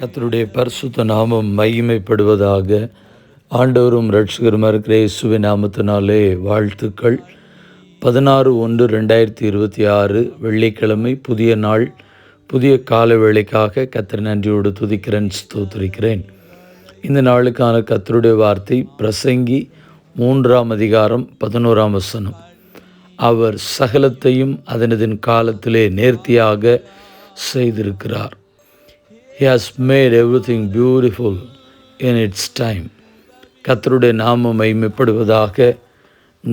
கத்தருடைய பரிசுத்த நாமம் மகிமைப்படுவதாக ஆண்டவரும் ரட்சகருமா இருக்கிற இயேசுவை நாமத்தினாலே வாழ்த்துக்கள். பதினாறு ஒன்று ரெண்டாயிரத்தி இருபத்தி ஆறு வெள்ளிக்கிழமை புதிய நாள் புதிய கால வேளைக்காக கத்திர நன்றியோடு துதிக்கிறேன் ஸ்தோத்திரிக்கிறேன். இந்த நாளுக்கான கத்தருடைய வார்த்தை பிரசங்கி மூன்றாம் அதிகாரம் பதினோராம் வசனம். அவர் சகலத்தையும் அதனதின் காலத்திலே நேர்த்தியாக செய்திருக்கிறார். Has made everything beautiful in its time கத்தருடைய நாமம் மைமைப்படுவதாக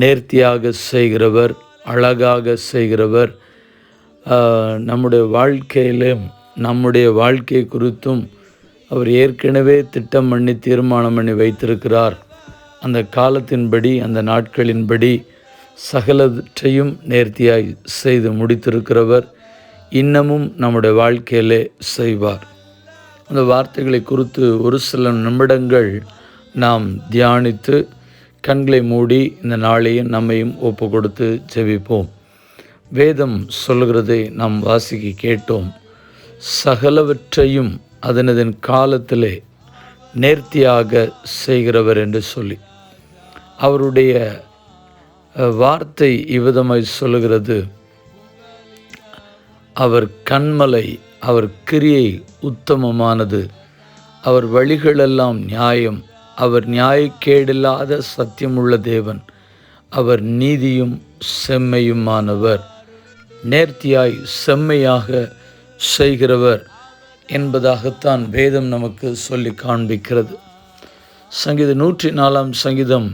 நேர்த்தியாக செய்கிறவர் அழகாக செய்கிறவர் நம்முடைய வாழ்க்கையிலும் நம்முடைய வாழ்க்கை குறித்தும் அவர் ஏற்கனவே திட்டம் பண்ணி தீர்மானம் பண்ணி வைத்திருக்கிறார். அந்த காலத்தின்படி அந்த நாட்களின்படி சகலற்றையும் நேர்த்தியாய் செய்து முடித்திருக்கிறவர். இன்னமும் நம்முடைய வாழ்க்கையிலே செய்வார். அந்த வார்த்தைகளை குறித்து ஒரு சில நிமிடங்கள் நாம் தியானித்து கண்களை மூடி இந்த நாளையும் நம்மையும் ஒப்பு கொடுத்து ஜெபிப்போம். வேதம் சொல்கிறதை நாம் வாசிக்க கேட்டோம். சகலவற்றையும் அதனதன் காலத்திலே நேர்த்தியாக செய்கிறவர் என்று சொல்லி. அவருடைய வார்த்தை இவ்விதமாய் சொல்லுகிறது. அவர் கண்மலை அவர் கிரியை உத்தமமானது. அவர் வழிகளெல்லாம் நியாயம். அவர் நியாயக்கேடில்லாத சத்தியமுள்ள தேவன். அவர் நீதியும் செம்மையுமானவர். நேர்த்தியாய் செம்மையாக செய்கிறவர் என்பதாகத்தான் வேதம் நமக்கு சொல்லி காண்பிக்கிறது. சங்கீத நூற்றி நாலாம் சங்கீதம்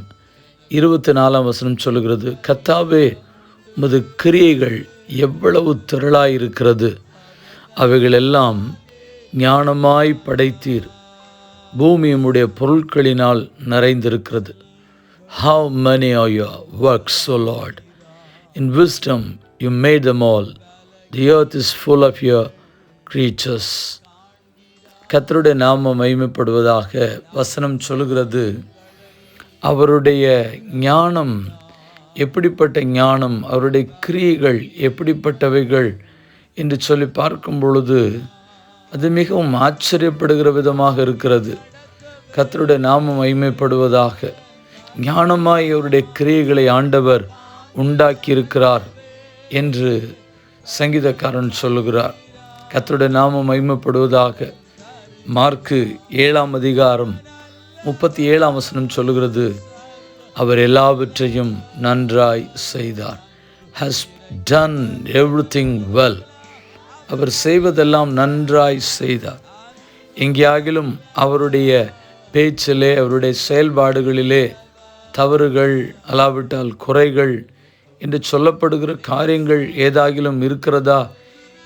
இருபத்தி நாலாம் வசனம் சொல்லுகிறது கத்தாவே உமது கிரியைகள் எவ்வளவு திரளாயிருக்கிறது. அவைகளெல்லாம் ஞானமாய் படைத்தீர். பூமி உம்முடைய பொருட்களினால் நிறைந்திருக்கிறது. How many are your works o Lord in wisdom you made them all the earth is full of your creatures கத்தருடைய நாமம் மகிமைப்படுவதாக வசனம் சொல்கிறது அவருடைய ஞானம் எப்படிப்பட்ட ஞானம்? அவருடைய கிரியைகள் எப்படிப்பட்டவைகள்? என்று சொல்லி பார்க்கும் பொழுது அது மிகவும் ஆச்சரியப்படுகிற விதமாக இருக்கிறது. கத்தருடைய நாமம் மகிமைப்படுவதாக. ஞானமாய் அவருடைய கிரியைகளை ஆண்டவர் உண்டாக்கியிருக்கிறார் என்று சங்கீதக்காரன் சொல்லுகிறார். கர்த்தருடைய நாமம் மகிமைப்படுவதாக. மார்க்கு ஏழாம் அதிகாரம் முப்பத்தி ஏழாம் வசனம் சொல்லுகிறது அவர் எல்லாவற்றையும் நன்றாய் செய்தார். ஹஸ் டன் எவ்ரிதிங் வெல் அவர் செய்வதெல்லாம் நன்றாய் செய்தார். எங்கேயாகிலும் அவருடைய பேச்சிலே அவருடைய செயல்பாடுகளிலே தவறுகள் அலாவிட்டால் குறைகள் என்று சொல்லப்படுகிற காரியங்கள் ஏதாகிலும் இருக்கிறதா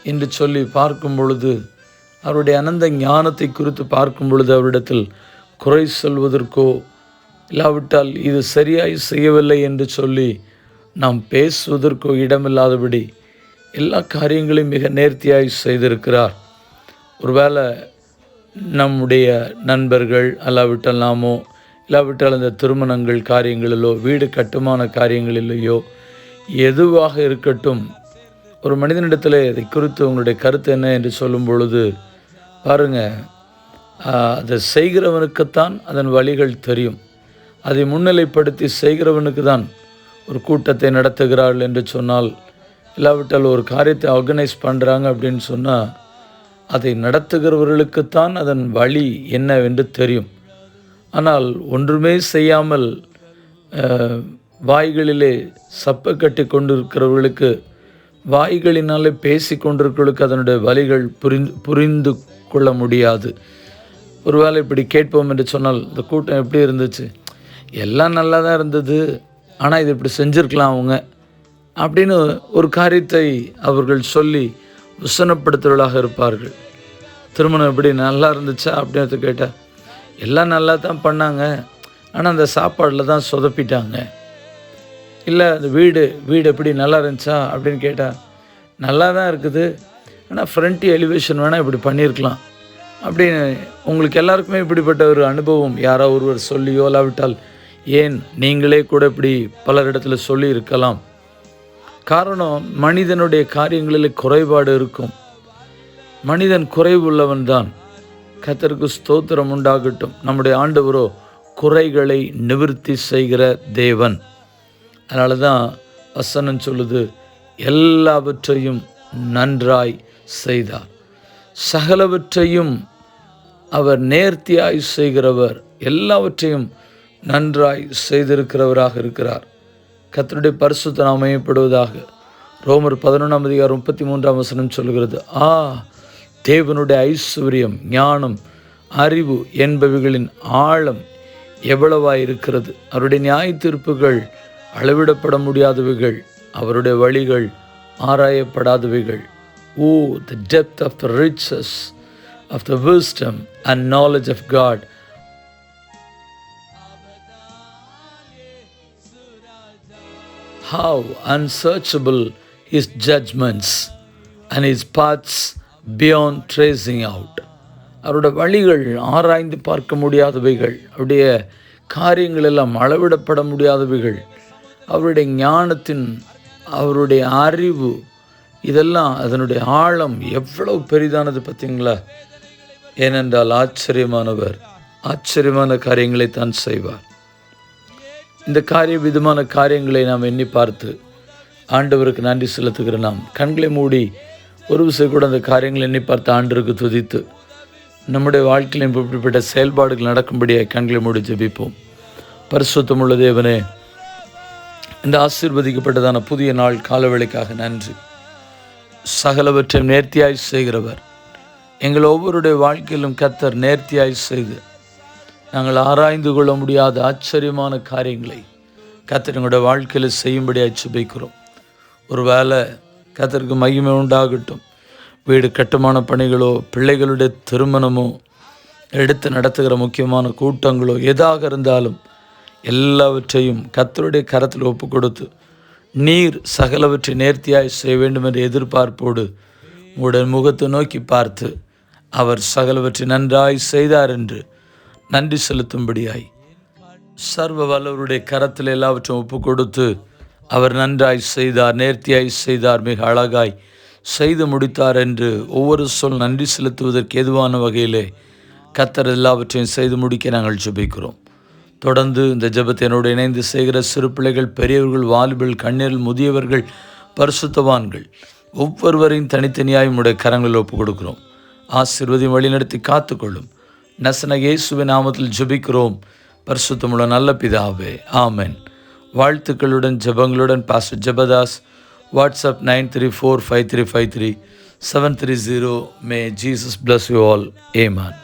என்று சொல்லி பார்க்கும் பொழுது அவருடைய அனந்த ஞானத்தை குறித்து பார்க்கும் பொழுது அவரிடத்தில் குறை சொல்வதற்கோ இல்லாவிட்டால் இது சரியாய் செய்யவில்லை என்று சொல்லி நாம் பேசுவதற்கோ இடமில்லாதபடி எல்லா காரியங்களையும் மிக நேர்த்தியாய் செய்திருக்கிறார். ஒருவேளை நம்முடைய நண்பர்கள் அல்லாவிட்டால் நாமோ இல்லாவிட்டால் அந்த திருமணங்கள் காரியங்களிலோ வீடு கட்டுமான காரியங்களிலேயோ எதுவாக இருக்கட்டும் ஒரு மனிதனிடத்தில் இதை குறித்து உங்களுடைய கருத்து என்ன என்று சொல்லும் பொழுது பாருங்கள் அதை செய்கிறவனுக்குத்தான் அதன் வழிகள் தெரியும். அதை முன்னிலைப்படுத்தி செய்கிறவனுக்கு தான் ஒரு கூட்டத்தை நடத்துகிறார்கள் என்று சொன்னால் இல்லாவிட்டால் ஒரு காரியத்தை ஆர்கனைஸ் பண்ணுறாங்க அப்படின்னு சொன்னால் அதை நடத்துகிறவர்களுக்குத்தான் அதன் வழி என்னவென்று தெரியும். ஆனால் ஒன்றுமே செய்யாமல் வாய்களிலே சப்பை கட்டி கொண்டிருக்கிறவர்களுக்கு வாய்களினாலே பேசி கொண்டிருக்கிறவர்களுக்கு அதனுடைய வழிகள் புரிந்து புரிந்து கொள்ள முடியாது. ஒருவேளை இப்படி கேட்போம் என்று சொன்னால் இந்த கூட்டம் எப்படி இருந்துச்சு? எல்லாம் நல்லா தான் இருந்தது. ஆனால் இது இப்படி செஞ்சுருக்கலாம் அவங்க. அப்படின்னு ஒரு காரியத்தை அவர்கள் சொல்லி விசனப்படுத்துவர்களாக இருப்பார்கள். திருமணம் எப்படி நல்லா இருந்துச்சா அப்படின்னு கேட்டால் எல்லாம் நல்லா தான் பண்ணாங்க. ஆனால் அந்த சாப்பாடில் தான் சொதப்பிட்டாங்க. இல்லை அந்த வீடு வீடு எப்படி நல்லா இருந்துச்சா? அப்படின்னு கேட்டால் நல்லா தான் இருக்குது. ஆனால் ஃப்ரண்ட் எலிவேஷன் வேணால் இப்படி பண்ணியிருக்கலாம் அப்படின்னு உங்களுக்கு எல்லாருக்குமே இப்படிப்பட்ட ஒரு அனுபவம் யாரோ ஒருவர் சொல்லியோ இல்லாவிட்டால் ஏன் நீங்களே கூட இப்படி பலரிடத்தில் சொல்லி இருக்கலாம்? காரணம் மனிதனுடைய காரியங்களில் குறைபாடு இருக்கும். மனிதன் குறைவு உள்ளவன் தான் கத்தருக்கு ஸ்தோத்திரம் உண்டாகட்டும். நம்முடைய ஆண்டவரோ குறைகளை நிவர்த்தி செய்கிற தேவன். அதனால தான் வசனம் சொல்லுது எல்லாவற்றையும் நன்றாய் செய்தார். சகலவற்றையும் அவர் நேர்த்தியாய் செய்கிறவர் எல்லாவற்றையும் நன்றாய் செய்திருக்கிறவராக இருக்கிறார். கத்தருடைய பரிசுத்த நாம் ரோமர் பதினொன்றாம் அதிகாரம் முப்பத்தி மூன்றாம் வசனம் சொல்கிறது. ஆ தேவனுடைய ஐஸ்வர்யம் ஞானம் அறிவு என்பவைகளின் ஆழம் எவ்வளவாய் இருக்கிறது அவருடைய நியாய தீர்ப்புகள் அளவிடப்பட முடியாதவைகள் அவருடைய வழிகள் ஆராயப்படாதவைகள். ஓ the depth of the riches of the wisdom and knowledge of God how unsearchable his judgments and his paths beyond tracing out. அவருடைய வழிகள் ஆராய்ந்து பார்க்க முடியாதவைகள் அவருடைய காரியங்கள் எல்லாம் அளவிடப்பட முடியாதவைகள் அவருடைய ஞானத்தின் அவருடைய அறிவு இதெல்லாம் அதனுடைய ஆழம் எவ்வளவு பெரிதானது பார்த்தீங்களா ஏனென்றால் ஆச்சரியமானவர் ஆச்சரியமான காரியங்களை தான் செய்வார் இந்த காரிய விதமான காரியங்களை நாம் எண்ணி பார்த்து ஆண்டவருக்கு நன்றி செலுத்துகிற நாம். கண்களை மூடி ஒரு விஷயம் கூட அந்த காரியங்களை எண்ணி பார்த்து ஆண்டவருக்கு துதித்து நம்முடைய வாழ்க்கையிலும் இப்படிப்பட்ட செயல்பாடுகள் நடக்கும்படியாக கண்களை மூடி ஜெபிப்போம். பரிசுத்தமுள்ள தேவனே இந்த ஆசீர்வதிக்கப்பட்டதான புதிய நாள் காலவேளைக்காக நன்றி. சகலவற்றை நேர்த்தியாய் செய்கிறவர். எங்கள் ஒவ்வொருடைய வாழ்க்கையிலும் கத்தர் நேர்த்தியாய் செய்து நாங்கள் ஆராய்ந்து கொள்ள முடியாத ஆச்சரியமான காரியங்களை கத்தர் வாழ்க்கையில் செய்யும்படியாக சுபிக்கிறோம் ஒரு வேளை கத்தருக்கு மகிமை உண்டாகட்டும். வீடு கட்டுமான பணிகளோ பிள்ளைகளுடைய திருமணமோ எடுத்து நடத்துகிற முக்கியமான கூட்டங்களோ எதாக இருந்தாலும் எல்லாவற்றையும் கத்தருடைய கரத்தில் ஒப்பு கொடுத்து நீர் சகலவற்றை நேர்த்தியாய் செய்ய வேண்டும் என்ற எதிர்பார்ப்போடு உங்களுடைய முகத்தை நோக்கி பார்த்து அவர் சகலவற்றை நன்றாய் செய்தார் என்று நன்றி செலுத்தும்படியாய். சர்வ வல்லவருடைய கரத்தில் எல்லாவற்றையும் ஒப்பு கொடுத்து அவர் நன்றாய் செய்தார் நேர்த்தியாய் செய்தார் மிக அழகாய் செய்து முடித்தார் என்று ஒவ்வொரு சொல் நன்றி செலுத்துவதற்கு எதுவான வகையிலே கத்தர் எல்லாவற்றையும் செய்து முடிக்க நாங்கள் ஜெபிக்கிறோம். தொடர்ந்து இந்த ஜெபத்தை இணைந்து செய்கிற சிறு பிள்ளைகள் பெரியவர்கள் வாலிபர்கள் கண்ணீரில் முதியவர்கள் பரிசுத்தவான்கள் ஒவ்வொருவரையும் தனித்தனியாய் உடைய கரங்களில் ஒப்பு கொடுக்கிறோம் ஆசீர்வதியும் வழிநடத்தி காத்துக்கொள்ளும். நசன இயேசுவின் நாமத்தில் ஜபிக்கிறோம். பரிசுத்தமுள்ள நல்ல பிதாவே ஆமென். வாழ்த்துக்களுடன் ஜபங்களுடன் pastor Jabadas WhatsApp nine three four five three five three seven three zero may Jesus bless you all amen